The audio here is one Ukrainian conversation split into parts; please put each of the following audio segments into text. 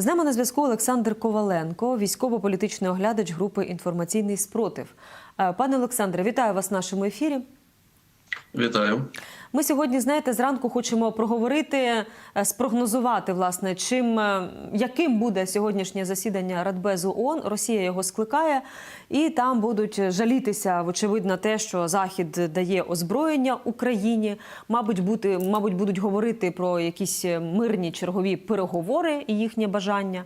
З нами на зв'язку Олександр Коваленко, військово-політичний оглядач групи Інформаційний спротив. Е, Пане Олександре, вітаю вас в нашому ефірі. Вітаю. Ми сьогодні, знаєте, зранку хочемо проговорити, е, спрогнозувати, власне, чим е, яким буде сьогоднішнє засідання Радбезу ООН. Росія його скликає, і там будуть жалітися, вочевидь, на те, що Захід дає озброєння Україні. Мабуть, бути, мабуть, будуть говорити про якісь мирні чергові переговори і їхнє бажання.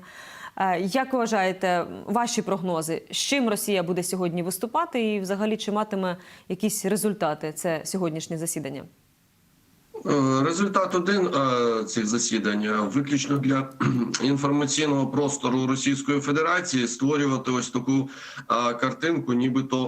Е, Як вважаєте, ваші прогнози, з чим Росія буде сьогодні виступати, і взагалі чи матиме якісь результати це сьогоднішнє засідання? Е, Результат один е, цих засідань виключно для інформаційного простору Російської Федерації створювати ось таку картинку, нібито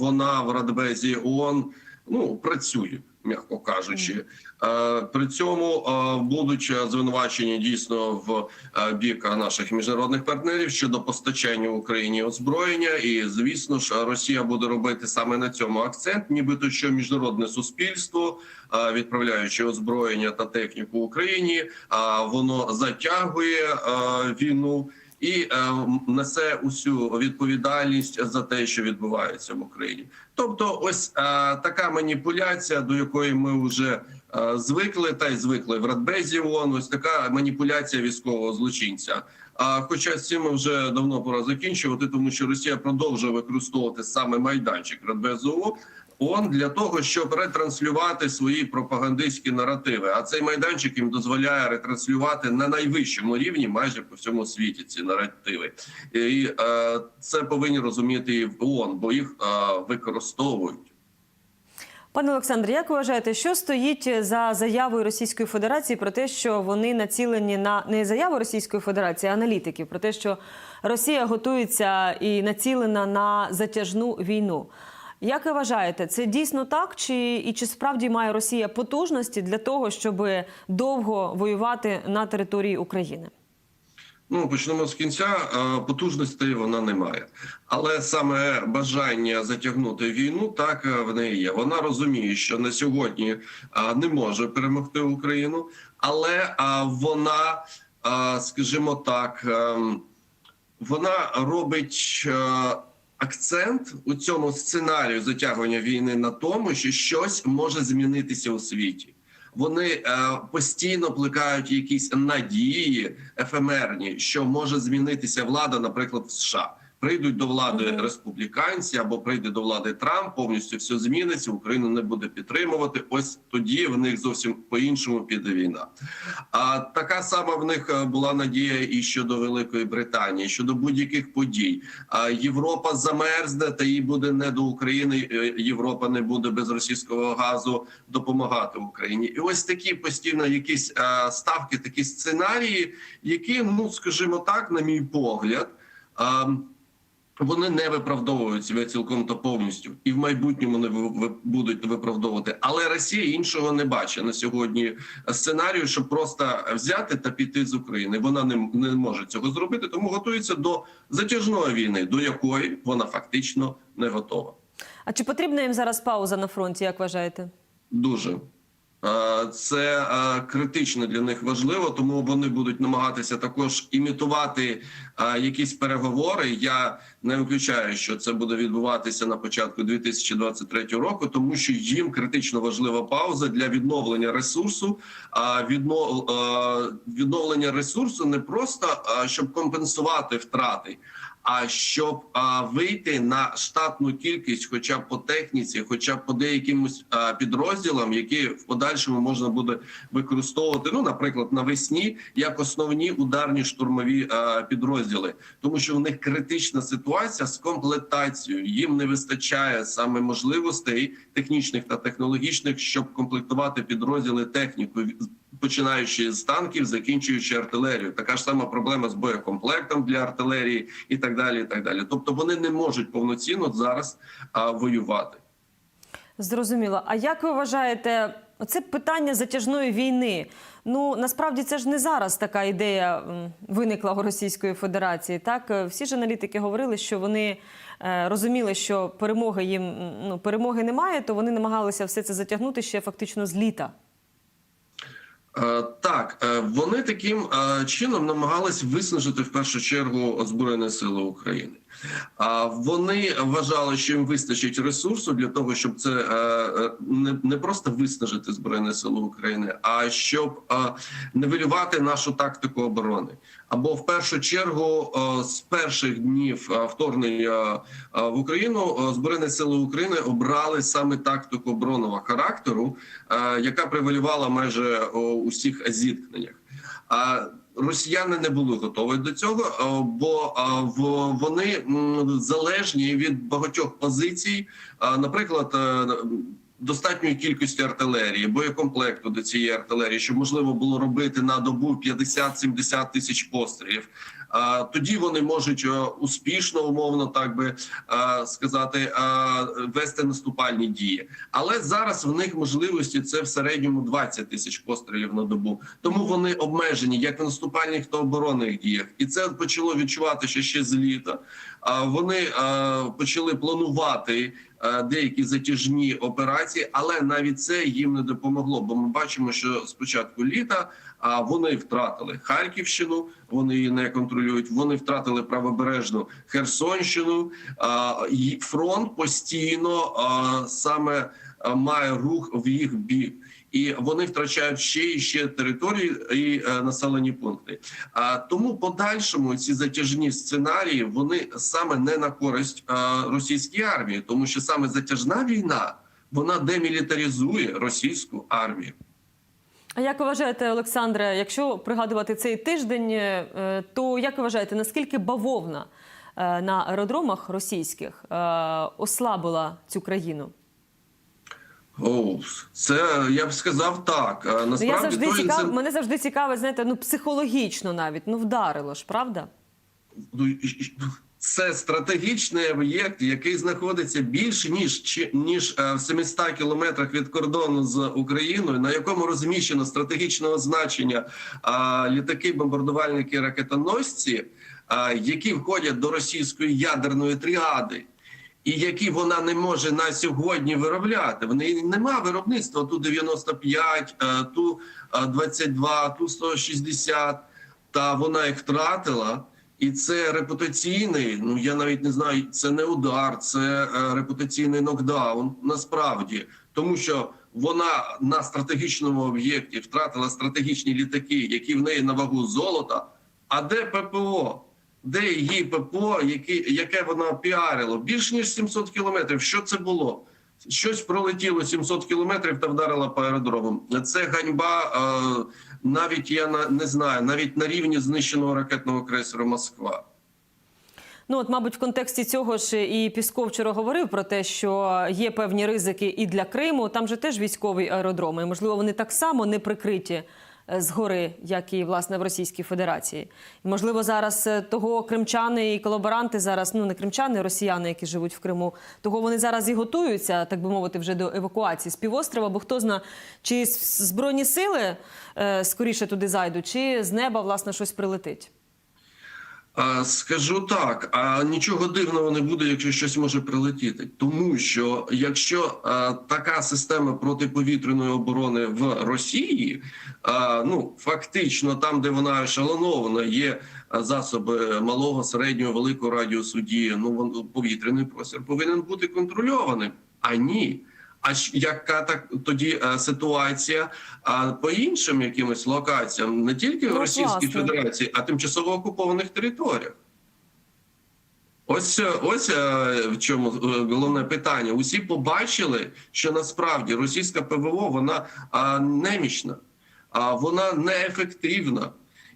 вона в Радбезі ООН ну працює, м'яко кажучи. Е, При цьому е, будуть звинувачені дійсно в е, бік наших міжнародних партнерів щодо постачання Україні озброєння, і звісно ж Росія буде робити саме на цьому акцент, нібито що міжнародне суспільство, відправляючи озброєння та техніку Україні, воно затягує війну. І е, несе усю відповідальність за те, що відбувається в Україні. Тобто, ось е, така маніпуляція, до якої ми вже е, звикли, та й звикли в Радбезі ООН, ось така маніпуляція військового злочинця. А хоча з цим вже давно пора закінчувати, тому що Росія продовжує використовувати саме майданчик Радбезу ООН для того, щоб ретранслювати свої пропагандистські наративи. А цей майданчик їм дозволяє ретранслювати на найвищому рівні, майже по всьому світі ці наративи. І е, це повинні розуміти і в ООН, бо їх е, використовують. Пане Олександре, як вважаєте, що стоїть за заявою Російської Федерації про те, що вони націлені на не заяву Російської Федерації, а аналітиків про те, що Росія готується і націлена на затяжну війну? Як ви вважаєте, це дійсно так? Чи і чи справді має Росія потужності для того, щоб довго воювати на території України? Ну почнемо з кінця. Е, Потужностей вона не має, але саме бажання затягнути війну так е, в неї є. Вона розуміє, що на сьогодні е, не може перемогти Україну, але вона, скажімо так, ем, вона робить. Акцент у цьому сценарію затягування війни на тому, що щось може змінитися у світі. Вони е, постійно плекають якісь надії ефемерні, що може змінитися влада, наприклад, в США. Прийдуть до влади республіканці або прийде до влади Трамп, повністю все зміниться. Україну не буде підтримувати. Ось тоді в них зовсім по-іншому піде війна. А така сама в них е, була надія і щодо Великої Британії, щодо будь-яких подій. А Європа замерзне, та їй буде не до України. е, Європа не буде без російського газу допомагати Україні. І ось такі постійно якісь е, ставки, такі сценарії, які, ну скажімо так, на мій погляд. е, вони не виправдовують себе цілком та повністю, і в майбутньому не будуть виправдовувати. Але Росія іншого не бачить на сьогодні сценарію, щоб просто взяти та піти з України. Вона не, не може цього зробити, тому готується до затяжної війни, до якої вона фактично не готова. А чи потрібна їм зараз пауза на фронті? Як вважаєте? Дуже. Е, Це е, критично для них важливо, тому вони будуть намагатися також імітувати е, якісь переговори. Я не виключаю, що це буде відбуватися на початку 2023 року, тому що їм критично важлива пауза для відновлення ресурсу. А відно- відновлення ресурсу не просто щоб компенсувати втрати. А щоб а, вийти на штатну кількість, хоча б по техніці, хоча б по деяким а, підрозділам, які в подальшому можна буде використовувати, ну наприклад, навесні як основні ударні штурмові а, підрозділи, тому що в них критична ситуація з комплектацією. Їм не вистачає саме можливостей технічних та технологічних, щоб комплектувати підрозділи технікою починаючи з танків, закінчуючи артилерію. Така ж сама проблема з боєкомплектом для артилерії і так далі. І так далі. Тобто вони не можуть повноцінно зараз а, воювати. Зрозуміло. А як ви вважаєте, оце питання затяжної війни? Ну насправді це ж не зараз така ідея виникла у Російської Федерації. Так всі ж аналітики говорили, що вони е, розуміли, що перемоги їм ну перемоги немає, то вони намагалися все це затягнути ще фактично з літа. Е, Так, е, вони таким е, чином намагались виснажити в першу чергу Збройні Сили України. А вони вважали, що їм вистачить ресурсу для того, щоб це е, е, не, просто виснажити Збройні Сили України, а щоб е, нивелювати нашу тактику оборони. Або в першу чергу з перших днів вторгнення в Україну Збройні Сили України обрали саме тактику оборонного характеру, яка превалювала майже у всіх зіткненнях. Росіяни не були готові до цього, е, бо е, вони залежні від багатьох позицій. Е, Наприклад, достатньої кількості артилерії, боєкомплекту до цієї артилерії, щоб можливо було робити на добу 50-70 тисяч пострілів. Тоді вони можуть е, успішно, умовно так би е, сказати, е, вести наступальні дії. Але зараз в них можливості це в середньому 20 тисяч пострілів на добу. Тому вони обмежені як в наступальних, то оборонних діях, і це почало відчуватися ще з літа. Вони почали планувати деякі затяжні операції, але навіть це їм не допомогло. Бо ми бачимо, що з початку літа а вони втратили Харківщину, вони її не контролюють. Вони втратили правобережну Херсонщину. А, фронт постійно саме має рух в їх бік. І вони втрачають ще і ще території і е, населені пункти. А тому подальшому ці затяжні сценарії вони саме не на користь е, російській армії, тому що саме затяжна війна вона демілітаризує російську армію. А як ви вважаєте, Олександре, якщо пригадувати цей тиждень, е, то як ви вважаєте, наскільки бавовна на аеродромах російських ослабила цю країну? О, це я б сказав так. Ну, Насправді я завжди цікав... інцид- мене завжди цікавить, знаєте, ну психологічно навіть ну вдарило ж, правда? Ну, це стратегічний об'єкт, який знаходиться більше ніж чи- ніж е, в 700 кілометрах від кордону з Україною, на якому розміщено стратегічного значення а, літаки, бомбардувальники, ракетоносці, а, які входять до російської ядерної тріади. І які вона не може на сьогодні виробляти. В неї нема виробництва ту 95, е, ту е, 22, ту 160, та вона їх втратила. І це репутаційний. Ну я навіть не знаю, це не удар, це е, репутаційний нокдаун. Насправді, тому що вона на стратегічному об'єкті втратила стратегічні літаки, які в неї на вагу золота. А де ППО? Де її ППО, які, яке вона піарило? Більш ніж 700 кілометрів. Що це було? Щось пролетіло 700 кілометрів та вдарило по аеродромам. Це ганьба. Е, навіть я не знаю, навіть на рівні знищеного ракетного крейсеру Москва. Ну от, мабуть, в контексті цього ж і Пісков вчора говорив про те, що є певні ризики і для Криму. Там же теж військові аеродроми. Можливо, вони так само не прикриті згори, як і власне в Російській Федерації. Можливо, зараз е, того кримчани і колаборанти зараз, ну не кримчани, росіяни, які живуть в Криму, того вони зараз і готуються, так би мовити, вже до евакуації з півострова. Бо хто зна, чи збройні сили е, скоріше туди зайдуть, чи з неба власне щось прилетить. Скажу так, а нічого дивного не буде, якщо щось може прилетіти. Тому що якщо а, така система протиповітряної оборони в Росії, а, ну фактично там, де вона ешелонована, є засоби малого, середнього, великого радіусу дії, ну повітряний простір повинен бути контрольованим. А ні. А яка так тоді е, ситуація а, по іншим якимось локаціям, не тільки в Ну, Російській. Федерації, а тимчасово окупованих територіях? Ось е, ось е, в чому головне питання. Усі побачили, що насправді російська ПВО вона немічна, а вона неефективна.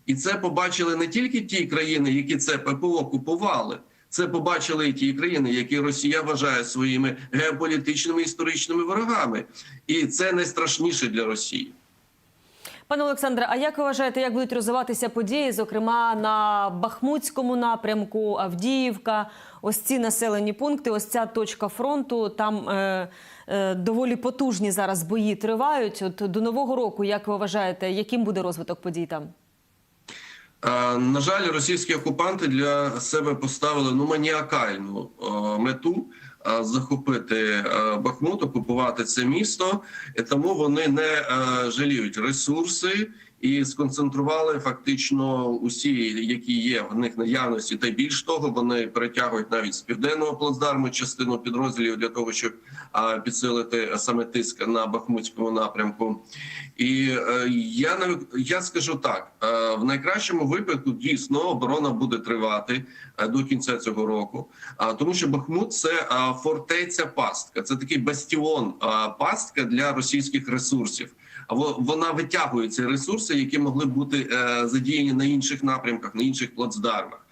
І це побачили не тільки ті країни, які це ППО купували. Це побачили і ті країни, які Росія вважає своїми геополітичними історичними ворогами, і це найстрашніше для Росії. Пане Олександре, а як ви вважаєте, як будуть розвиватися події, зокрема на Бахмутському напрямку, Авдіївка, ось ці населені пункти, ось ця точка фронту? Там е, е, доволі потужні зараз бої тривають. От до нового року, як ви вважаєте, яким буде розвиток подій там? Е, На жаль, російські окупанти для себе поставили ну маніакальну е, мету е, захопити Бахмут, окупувати це місто, тому вони не жаліють ресурси і сконцентрували фактично усі, які є в них наявності, та більш того, вони перетягують навіть з південного плацдарму частину підрозділів для того, щоб підсилити саме тиск на бахмутському напрямку. І е, я не я скажу так: е, в найкращому випадку дійсно оборона буде тривати е, до кінця цього року. А тому, що Бахмут це фортеця пастка, це такий бастіон пастка для російських ресурсів. Вона витягує ці ресурси, які могли бути е, задіяні на інших напрямках, на інших плацдармах.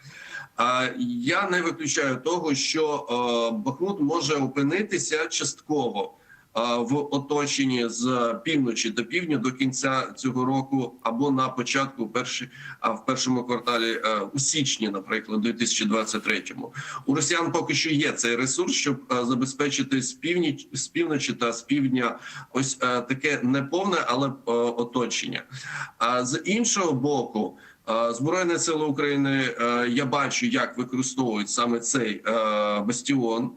Я не виключаю того, що е, Бахмут може опинитися частково в оточенні з півночі до півдня до кінця цього року, або на початку перші, а в першому кварталі е, у січні, наприклад, 2023-му. У росіян поки що є цей ресурс, щоб е, забезпечити з північ з півночі та з півдня ось е, таке неповне, але е, оточення. А з іншого боку. Е, Збройні сили України е, я бачу, як використовують саме цей е, бастіон,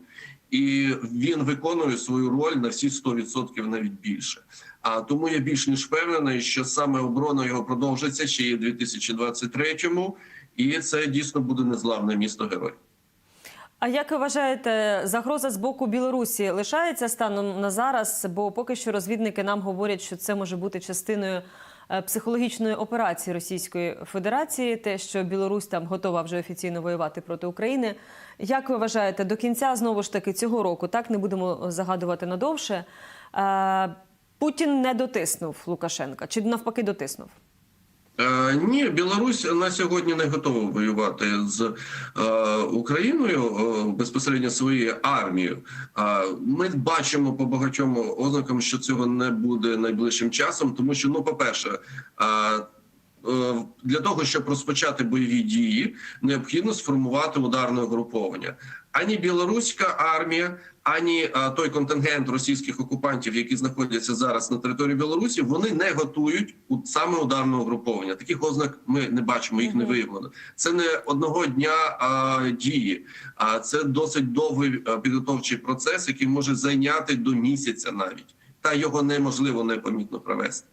і він виконує свою роль на всі 100%, навіть більше. А тому я більш ніж впевнений, що саме оборона його продовжиться ще й у 2023-му, і це дійсно буде незламне місто герой. А як ви вважаєте, загроза з боку Білорусі лишається станом на зараз? Бо поки що розвідники нам говорять, що це може бути частиною психологічної операції Російської Федерації, те, що Білорусь там готова вже офіційно воювати проти України. Як ви вважаєте, до кінця знову ж таки цього року, так не будемо загадувати надовше, е, Путін не дотиснув Лукашенка чи навпаки дотиснув? Е, ні, Білорусь на сьогодні не готова воювати з е, Україною е, безпосередньо своєю армією. А ми бачимо по багатьом ознакам, що цього не буде найближчим часом, тому що, ну, по-перше, е, е, для того, щоб розпочати бойові дії, необхідно сформувати ударне угруповання. Ані білоруська армія, ані а, той контингент російських окупантів, які знаходяться зараз на території Білорусі, вони не готують у саме ударне угруповання. Таких ознак ми не бачимо, їх не виявлено. Це не одного дня а, дії, а це досить довгий підготовчий процес, який може зайняти до місяця навіть. Та його неможливо непомітно провести.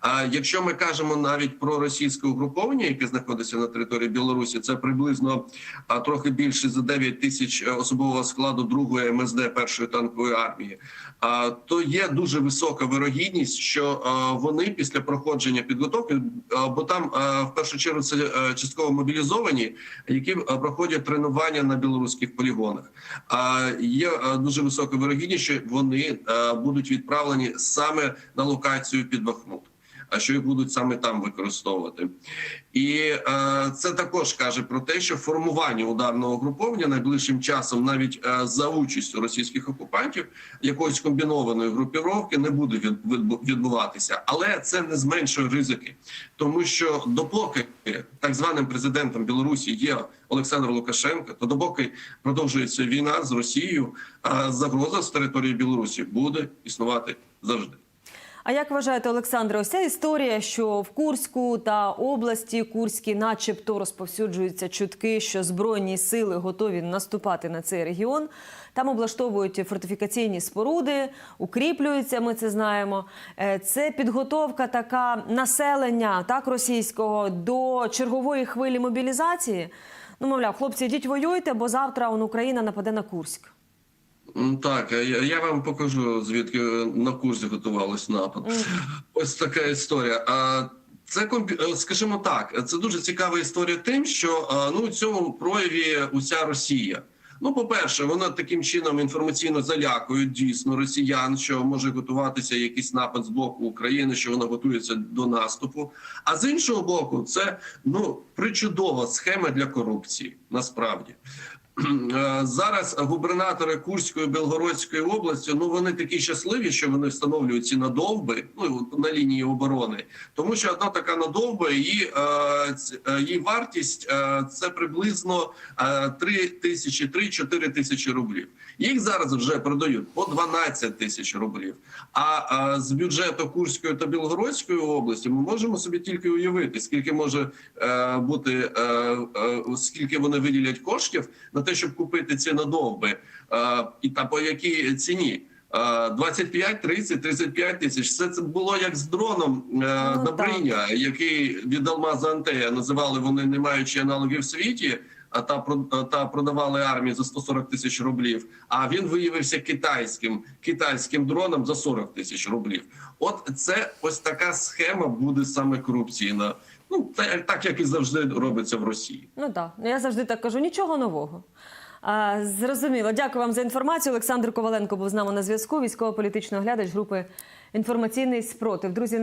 А якщо ми кажемо навіть про російське угруповання, яке знаходиться на території Білорусі, це приблизно а, трохи більше за 9 тисяч е, особового складу другої МСД першої танкової армії. А то є дуже висока вирогідність, що а, вони після проходження підготовки, а, бо там а, в першу чергу це е, частково мобілізовані, які а, проходять тренування на білоруських полігонах. А є а, дуже висока вирогідність, що вони а, будуть відправлені саме на локацію під Бахмут. А що їх будуть саме там використовувати, і е, це також каже про те, що формування ударного груповання найближчим часом, навіть е, за участю російських окупантів, якоїсь комбінованої групіровки не буде від, відбу- відбуватися, але це не зменшує ризики, тому що допоки так званим президентом Білорусі є Олександр Лукашенко, то допоки продовжується війна з Росією, е, загроза з території Білорусі буде існувати завжди. А як вважаєте, Олександре, ось історія, що в Курську та області Курській, начебто, розповсюджуються чутки, що збройні сили готові наступати на цей регіон. Там облаштовують фортифікаційні споруди, укріплюються. Ми це знаємо. Е, Це підготовка така населення так російського до чергової хвилі мобілізації. Ну, мовляв, хлопці, йдіть воюйте, бо завтра он Україна нападе на Курськ. Так, я, вам покажу, звідки на курсі готувалось напад. Ось така історія. А це е, скажімо так, це дуже цікава історія тим, що ну у цьому прояві уся Росія. Ну, по-перше, вона таким чином інформаційно залякують дійсно росіян, що може готуватися якийсь напад з боку України, що вона готується до наступу. А з іншого боку, це ну причудова схема для корупції. Насправді Е, зараз губернатори Курської Белгородської області ну вони такі щасливі, що вони встановлюють ці надовби ну на лінії оборони, тому що одна така надовба її, е, е, її вартість е, це приблизно е, 3 тисячі 3-4 тисячі рублів. Їх зараз вже продають по 12 тисяч рублів. А е, з бюджету Курської та Білгородської області ми можемо собі тільки уявити, скільки може е, бути е, е, скільки вони виділять коштів на те, щоб купити ці надовби, е, і та по якій ціні. Е, 25, 30, 35 тисяч. Все це було як з дроном е, Ну, Добриня, який від Алмаза Антея називали вони не маючи аналогів в світі. А та та продавали армії за 140 тисяч рублів. А він виявився китайським китайським дроном за 40 тисяч рублів. От це ось така схема буде саме корупційна. Ну та- так як і завжди робиться в Росії. Ну так, я завжди так кажу, нічого нового. А, зрозуміло. Дякую вам за інформацію. Олександр Коваленко був з нами на зв'язку. Військово-політичний оглядач групи інформаційний спротив. Друзі,